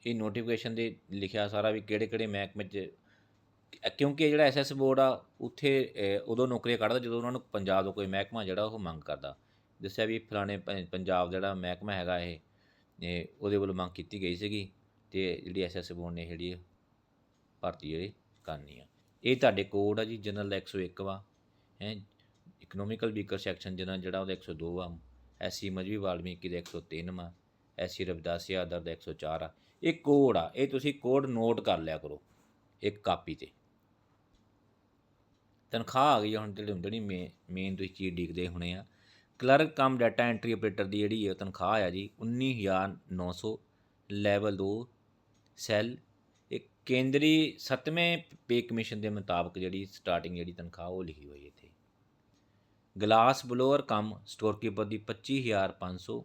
ਇਹ ਨੋਟੀਫਿਕੇਸ਼ਨ ਦੇ ਲਿਖਿਆ ਸਾਰਾ ਵੀ ਕਿਹੜੇ ਕਿਹੜੇ ਮਹਿਕਮੇ 'ਚ, ਕਿਉਂਕਿ ਇਹ ਜਿਹੜਾ ਐਸਐਸ ਬੋਰਡ ਆ, ਉੱਥੇ ਉਦੋਂ ਨੌਕਰੀਆਂ ਕੱਢਦਾ ਜਦੋਂ ਉਹਨਾਂ ਨੂੰ ਪੰਜਾਬ ਦਾ ਕੋਈ ਮਹਿਕਮਾ ਜਿਹੜਾ ਉਹ ਮੰਗ ਕਰਦਾ। ਦੱਸਿਆ ਵੀ ਫਲਾਣੇ ਪੰਜਾਬ ਦਾ ਜਿਹੜਾ ਮਹਿਕਮਾ ਹੈਗਾ ਇਹ ਉਹਦੇ ਵੱਲੋਂ ਮੰਗ ਕੀਤੀ ਗਈ ਸੀਗੀ ਤੇ ਜਿਹੜੀ ਐਸਐਸ ਬੋਰਡ ਨੇ ਜਿਹੜੀ ਭਰਤੀ ਜਿਹੜੀ ਕਰਨੀ ਆ। ਇਹ ਤੁਹਾਡੇ ਕੋਡ ਆ ਜੀ ਜਨਰਲ ਦਾ 101 ਵਾ, ਹੈ ਇਕਨੋਮਿਕਲ ਵੀਕਰ ਸੈਕਸ਼ਨ ਜਨਰਲ ਜਿਹੜਾ ਉਹਦਾ 102 ਆ, ਐਸਸੀ ਮਜਬੀ ਵਾਲਮੀਕੀ ਦਾ 103 ਵਾ, ਐਸਸੀ ਰਵਿਦਾਸੀ ਆਦਰ ਦਾ 104 ਆ। ਇਹ ਕੋਡ ਆ, ਇਹ ਤੁਸੀਂ ਕੋਡ ਨੋਟ ਕਰ ਲਿਆ ਕਰੋ, ਇੱਕ ਕਾਪੀ ਤੇ ਤਨਖਾਹ ਆ ਗਈ ਆ ਹੁਣ ਜਿਹੜੇ ਹੁੰਦੇ ਨਹੀਂ ਮੇ ਮੇਨ ਤੁਸੀਂ ਚੀਜ਼ ਡੀਕਦੇ ਹੋਣੇ ਆ। Clerk cum data entry operator ਦੀ ਜਿਹੜੀ ਹੈ ਤਨਖਾਹ ਆ ਜੀ 19900 ਲੈਵਲ 2 ਸੈੱਲ ਇੱਕ ਕੇਂਦਰੀ 7ਵੇਂ ਪੇ ਕਮਿਸ਼ਨ ਦੇ ਮੁਤਾਬਕ ਜਿਹੜੀ ਸਟਾਰਟਿੰਗ ਜਿਹੜੀ ਤਨਖਾਹ ਉਹ ਲਿਖੀ ਹੋਈ ਇੱਥੇ। Glass blower cum store keeper ਦੀ 25500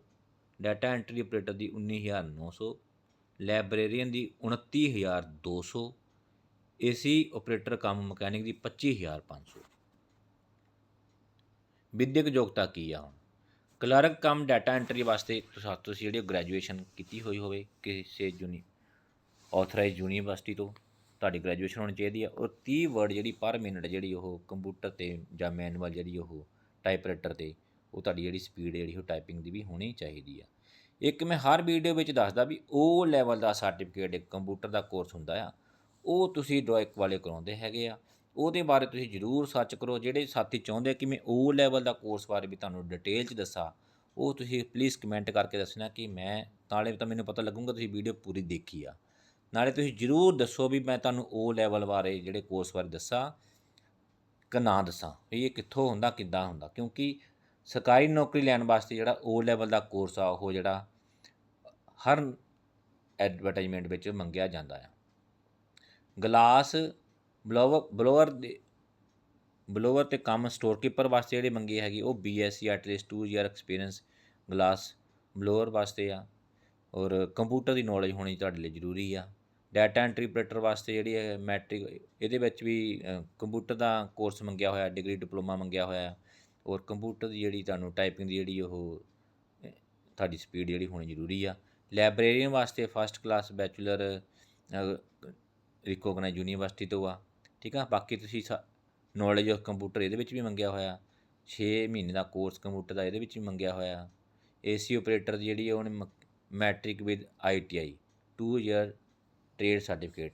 ਡਾਟਾ ਐਂਟਰੀ ਆਪਰੇਟਰ ਦੀ 19900 ਲਾਇਬ੍ਰੇਰੀਅਨ ਦੀ 29200 ਏਸੀ ਆਪਰੇਟਰ ਕੰਮ ਮਕੈਨਿਕ ਦੀ 25500 ਵਿਦਿਅਕ ਯੋਗਤਾ ਕੀ ਆ ਹੁਣ? ਕਲਰਕ ਕੰਮ ਡਾਟਾ ਐਂਟਰੀ ਵਾਸਤੇ ਤੁਸੀਂ ਤੁਸੀਂ ਜਿਹੜੀ ਗ੍ਰੈਜੂਏਸ਼ਨ ਕੀਤੀ ਹੋਈ ਹੋਵੇ ਕਿਸੇ ਯੂਨੀ ਆਥਰਾਈਜ਼ ਯੂਨੀਵਰਸਿਟੀ ਤੋਂ, ਤੁਹਾਡੀ ਗ੍ਰੈਜੂਏਸ਼ਨ ਹੋਣੀ ਚਾਹੀਦੀ ਆ ਔਰ 30 ਵਰਡ ਜਿਹੜੀ ਪਰ ਮਿੰਟ ਜਿਹੜੀ ਉਹ ਕੰਪਿਊਟਰ ਤੇ ਜਾਂ ਮੈਨੂਅਲ ਜਿਹੜੀ ਉਹ ਟਾਈਪਰਾਈਟਰ ਤੇ, ਉਹ ਤੁਹਾਡੀ ਜਿਹੜੀ ਸਪੀਡ ਜਿਹੜੀ ਉਹ ਟਾਈਪਿੰਗ ਦੀ ਵੀ ਹੋਣੀ ਚਾਹੀਦੀ ਆ। ਇੱਕ ਮੈਂ ਹਰ ਵੀਡੀਓ ਵਿੱਚ ਦੱਸਦਾ ਵੀ ਉਹ ਲੈਵਲ ਦਾ ਸਰਟੀਫਿਕੇਟ ਇੱਕ ਕੰਪਿਊਟਰ ਦਾ ਕੋਰਸ ਹੁੰਦਾ ਆ, ਉਹ ਤੁਸੀਂ ਡੋਇਕ ਵਾਲੇ ਕਰਾਉਂਦੇ ਹੈਗੇ ਆ। ਉਹਦੇ ਬਾਰੇ ਤੁਸੀਂ ਜ਼ਰੂਰ ਸਰਚ ਕਰੋ, ਜਿਹੜੇ ਸਾਥੀ ਚਾਹੁੰਦੇ ਕਿ ਮੈਂ ਉਹ ਲੈਵਲ ਦਾ ਕੋਰਸ ਬਾਰੇ ਵੀ ਤੁਹਾਨੂੰ ਡਿਟੇਲ 'ਚ ਦੱਸਾਂ, ਉਹ ਤੁਸੀਂ ਪਲੀਜ਼ ਕਮੈਂਟ ਕਰਕੇ ਦੱਸਣਾ ਕਿ ਮੈਂ, ਨਾਲੇ ਤਾਂ ਮੈਨੂੰ ਪਤਾ ਲੱਗੂਗਾ ਤੁਸੀਂ ਵੀਡੀਓ ਪੂਰੀ ਦੇਖੀ ਆ। ਨਾਲੇ ਤੁਸੀਂ ਜ਼ਰੂਰ ਦੱਸੋ ਵੀ ਮੈਂ ਤੁਹਾਨੂੰ ਉਹ ਲੈਵਲ ਬਾਰੇ ਜਿਹੜੇ ਕੋਰਸ ਬਾਰੇ ਦੱਸਾਂ, ਕਿ ਨਾ ਦੱਸਾਂ, ਵੀ ਇਹ ਕਿੱਥੋਂ ਹੁੰਦਾ, ਕਿੱਦਾਂ ਹੁੰਦਾ, ਕਿਉਂਕਿ ਸਰਕਾਰੀ ਨੌਕਰੀ ਲੈਣ ਵਾਸਤੇ ਜਿਹੜਾ ਓ ਲੈਵਲ ਦਾ ਕੋਰਸ ਆ, ਉਹ ਜਿਹੜਾ ਹਰ ਐਡਵਰਟਾਈਜ਼ਮੈਂਟ ਵਿੱਚ ਮੰਗਿਆ ਜਾਂਦਾ ਆ। ਗਲਾਸ ਬਲੋਵਰ ਬਲੋਅਰ ਦੇ, ਬਲੋਵਰ ਤੇ ਕੰਮ ਸਟੋਰ ਕੀਪਰ ਵਾਸਤੇ ਜਿਹੜੀ ਮੰਗੀ ਹੈਗੀ, ਉਹ BSc at least 2 year experience glass blower ਵਾਸਤੇ ਆ। ਔਰ ਕੰਪਿਊਟਰ ਦੀ ਨੌਲੇਜ ਹੋਣੀ ਤੁਹਾਡੇ ਲਈ ਜ਼ਰੂਰੀ ਆ। ਡਾਟਾ ਐਂਟਰੀ ਆਪਰੇਟਰ ਵਾਸਤੇ ਜਿਹੜੀ ਹੈ ਮੈਟ੍ਰਿਕ ਇਹਦੇ ਵਿੱਚ ਵੀ ਕੰਪਿਊਟਰ ਦਾ ਕੋਰਸ ਮੰਗਿਆ ਹੋਇਆ ਡਿਗਰੀ ਡਿਪਲੋਮਾ ਮੰਗਿਆ ਹੋਇਆ। ਔਰ ਕੰਪਿਊਟਰ ਦੀ ਜਿਹੜੀ ਤੁਹਾਨੂੰ ਟਾਈਪਿੰਗ ਦੀ ਜਿਹੜੀ ਉਹ ਤੁਹਾਡੀ ਸਪੀਡ ਜਿਹੜੀ ਹੋਣੀ ਜ਼ਰੂਰੀ ਆ। ਲਾਇਬ੍ਰੇਰੀਅਨ ਵਾਸਤੇ first class bachelor recognise university ਤੋਂ ਆ, ਠੀਕ ਆ? ਬਾਕੀ ਤੁਸੀਂ ਨੌਲੇਜ ਆਫ ਕੰਪਿਊਟਰ ਇਹਦੇ ਵਿੱਚ ਵੀ ਮੰਗਿਆ ਹੋਇਆ। 6 ਮਹੀਨੇ ਦਾ ਕੋਰਸ ਕੰਪਿਊਟਰ ਦਾ ਇਹਦੇ ਵਿੱਚ ਵੀ ਮੰਗਿਆ ਹੋਇਆ। ਏਸੀ ਆਪਰੇਟਰ ਦੀ ਜਿਹੜੀ ਆ ਉਹਨੇ matric with ITI 2 year trade certificate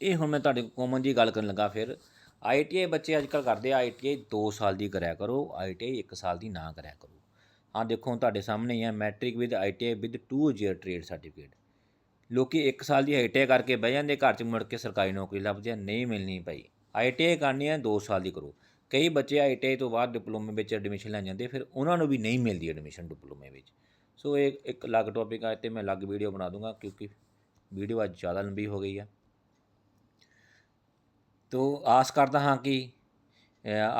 ਇਹ ਹੁਣ ਮੈਂ ਤੁਹਾਡੇ ਕੋਮਨ ਜੀ ਗੱਲ ਕਰਨ ਲੱਗਾ ਫਿਰ। ਆਈਟੀਆਈ ਬੱਚੇ ਅੱਜ ਕੱਲ੍ਹ ਕਰਦੇ ਆ ਆਈਟੀਆਈ 2 ਸਾਲ ਦੀ ਕਰਿਆ ਕਰੋ ਆਈਟੀਆਈ 1 ਸਾਲ ਦੀ ਨਾ ਕਰਿਆ ਕਰੋ। ਹਾਂ, ਦੇਖੋ ਹੁਣ ਤੁਹਾਡੇ ਸਾਹਮਣੇ ਹੀ ਹੈ matric with ITI with 2 year trade certificate. ਲੋਕੀ 1 ਸਾਲ ਦੀ ਆਈਟੀਆਈ ਕਰਕੇ ਬਹਿ ਜਾਂਦੇ, ਘਰ 'ਚ ਮੁੜ ਕੇ ਸਰਕਾਰੀ ਨੌਕਰੀ ਲੱਭ ਜਾਂ ਨਹੀਂ ਮਿਲਣੀ ਭਾਈ ਆਈਟੀਆਈ ਕਰਨੀ ਹੈ 2 ਸਾਲ ਦੀ ਕਰੋ। ਕਈ ਬੱਚੇ ਆਈਟੀਆਈ ਤੋਂ ਬਾਅਦ ਡਿਪਲੋਮੇ ਵਿੱਚ ਐਡਮਿਸ਼ਨ ਲੈ ਜਾਂਦੇ, ਫਿਰ ਉਹਨਾਂ ਨੂੰ ਵੀ ਨਹੀਂ ਮਿਲਦੀ ਐਡਮਿਸ਼ਨ ਡਿਪਲੋਮੇ ਵਿੱਚ। ਸੋ ਇਹ ਇੱਕ ਅਲੱਗ ਟੌਪਿਕ ਆ ਤੇ ਮੈਂ ਅਲੱਗ ਵੀਡੀਓ ਬਣਾ ਦੂੰਗਾ, ਕਿਉਂਕਿ ਵੀਡੀਓ ਅੱਜ ਜ਼ਿਆਦਾ ਲੰਬੀ ਹੋ ਗਈ ਆ। ਤੋ ਆਸ ਕਰਦਾ ਹਾਂ ਕਿ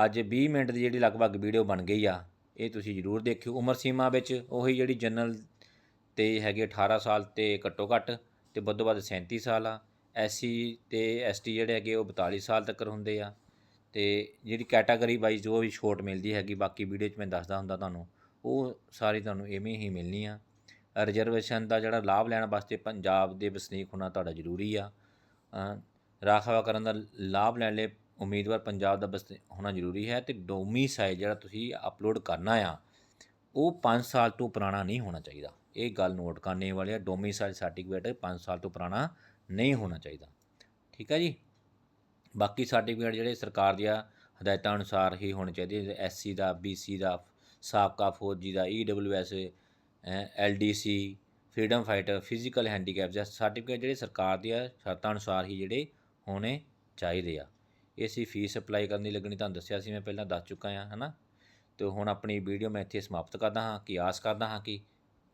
ਅੱਜ 20 ਮਿੰਟ ਦੀ ਜਿਹੜੀ ਲਗਭਗ ਵੀਡੀਓ ਬਣ ਗਈ ਆ, ਇਹ ਤੁਸੀਂ ਜ਼ਰੂਰ ਦੇਖਿਓ। ਉਮਰ ਸੀਮਾ ਵਿੱਚ ਉਹੀ ਜਿਹੜੀ ਜਨਰਲ ਤੇ ਹੈਗੇ 18 ਸਾਲ ਤੇ ਘੱਟੋ ਘੱਟ ਤੇ ਵੱਧੋ ਵੱਧ 37 ਸਾਲ ਆ। ਐਸਸੀ ਤੇ ਐਸਟੀ ਜਿਹੜੇ ਹੈਗੇ ਉਹ 42 ਸਾਲ ਤੱਕ ਹੁੰਦੇ ਆ। ਤੇ ਜਿਹੜੀ ਕੈਟਾਗਰੀ ਵਾਈਜ਼ ਜੋ ਵੀ ਛੋਟ ਮਿਲਦੀ ਹੈਗੀ, ਬਾਕੀ ਵੀਡੀਓ 'ਚ ਮੈਂ ਦੱਸਦਾ ਹੁੰਦਾ ਤੁਹਾਨੂੰ, ਉਹ ਸਾਰੀ ਤੁਹਾਨੂੰ ਐਵੇਂ ਹੀ ਮਿਲਣੀ ਆ। ਰਿਜ਼ਰਵੇਸ਼ਨ ਦਾ ਜਿਹੜਾ ਲਾਭ ਲੈਣ ਵਾਸਤੇ ਪੰਜਾਬ ਦੇ ਵਸਨੀਕ ਹੋਣਾ ਤੁਹਾਡਾ ਜ਼ਰੂਰੀ ਆ। ਰਾਖ ਰਾਖਵਾ ਕਰਨ ਦਾ ਲਾਭ ਲੈਣ ਲਈ ਉਮੀਦਵਾਰ ਪੰਜਾਬ ਦਾ ਬਸ ਹੋਣਾ ਜ਼ਰੂਰੀ ਹੈ ਤੇ ਡੋਮੀਸਾਈਲ ਜਿਹੜਾ ਤੁਸੀਂ ਅਪਲੋਡ ਕਰਨਾ ਆ, ਉਹ 5 ਸਾਲ ਤੋਂ ਪੁਰਾਣਾ ਨਹੀਂ ਹੋਣਾ ਚਾਹੀਦਾ। ਇਹ ਗੱਲ ਨੋਟ ਕਰਨੇ ਵਾਲੀ ਹੈ ਡੋਮੀਸਾਈਲ ਸਰਟੀਫਿਕੇਟ 5 ਸਾਲ ਤੋਂ ਪੁਰਾਣਾ ਨਹੀਂ ਹੋਣਾ ਚਾਹੀਦਾ। ਠੀਕ ਹੈ ਜੀ? ਬਾਕੀ ਸਰਟੀਫਿਕੇਟ ਜਿਹੜੇ ਸਰਕਾਰ ਦੀਆਂ ਹਦਾਇਤਾਂ ਅਨੁਸਾਰ ਹੀ ਹੋਣੇ ਚਾਹੀਦੇ ਐਸਸੀ ਦਾ ਬੀਸੀ ਦਾ, ਸਾਬਕਾ ਫੌਜੀ ਦਾ E EWS LDC freedom fighter physical handicap ਜਾਂ ਸਰਟੀਫਿਕੇਟ ਜਿਹੜੇ ਸਰਕਾਰ ਦੀਆਂ ਸ਼ਰਤਾਂ ਅਨੁਸਾਰ ਹੀ ਜਿਹੜੇ ਹੋਣੇ ਚਾਹੀਦੇ ਆ। ਇਹ ਸੀ ਫੀਸ ਅਪਲਾਈ ਕਰਨ ਦੀ ਲੱਗਣੀ ਤੁਹਾਨੂੰ ਦੱਸਿਆ ਸੀ, ਮੈਂ ਪਹਿਲਾਂ ਦੱਸ ਚੁੱਕਾ ਹਾਂ, ਹਨਾ? ਤੇ ਹੁਣ ਆਪਣੀ ਵੀਡੀਓ ਮੈਂ ਇੱਥੇ ਸਮਾਪਤ ਕਰਦਾ ਹਾਂ, ਕਿ ਆਸ ਕਰਦਾ ਹਾਂ ਕਿ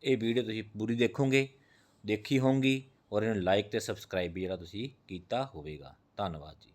ਇਹ ਵੀਡੀਓ ਤੁਸੀਂ ਪੂਰੀ ਦੇਖੋਗੇ, ਦੇਖੀ ਹੋਊਗੀ ਔਰ ਇਹਨੂੰ ਲਾਈਕ ਤੇ ਸਬਸਕ੍ਰਾਈਬ ਵੀ ਜਿਹੜਾ ਤੁਸੀਂ ਕੀਤਾ ਹੋਵੇਗਾ। ਧੰਨਵਾਦ ਜੀ।